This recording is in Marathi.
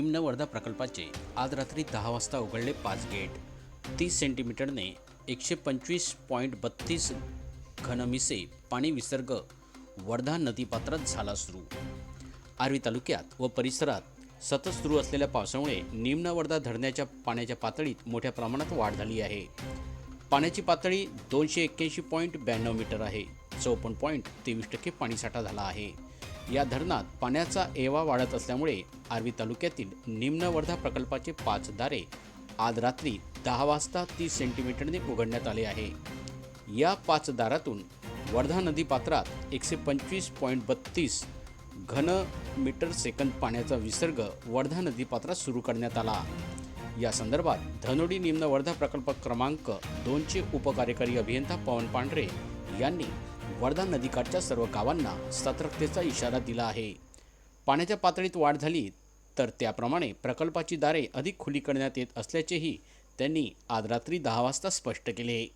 वर्धा प्रकल्पाचे आज रात्री दहा वाजता उघडले पाच गेट. तीस सेंटीमीटरने एकशे पंचवीस पॉईंट बत्तीस घनमिसे पाणी विसर्ग वर्धा नदीपात्रात झाला सुरू. आर्वी तालुक्यात व परिसरात सतत सुरू असलेल्या पावसामुळे निम्न वर्धा धरणाच्या पाण्याच्या पातळीत मोठ्या प्रमाणात वाढ झाली आहे. पाण्याची पातळी दोनशे एक्क्याऐंशी पॉईंट ब्याण्णव मीटर आहे. चौपन्न पॉईंट तेवीस टक्के पाणीसाठा झाला आहे. या धरणात पाण्याचा एवा वाढत असल्यामुळे आर्वी तालुक्यातील निम्न वर्धा प्रकल्पाचे पाच दारे आज रात्री दहा वाजता तीस सेंटीमीटरने उघडण्यात आले आहे. या पाच दारातून वर्धा नदी पात्रात एकशे पंचवीस पॉईंट बत्तीस घन मीटर सेकंद पाण्याचा विसर्ग वर्धा नदीपात्रात सुरू करण्यात आला. या संदर्भात धनोडी निम्न वर्धा प्रकल्प क्रमांक दोनचे उपकार्यकारी अभियंता पवन पांढरे यांनी वर्धा नदीकाठच्या सर्व गावांना सतर्कतेचा इशारा दिला आहे. पाण्याच्या पातळीत वाढ झाली तर त्याप्रमाणे प्रकल्पाची दारे अधिक खुली करण्यात येत असल्याचेही त्यांनी आज रात्री दहा वाजता स्पष्ट केले.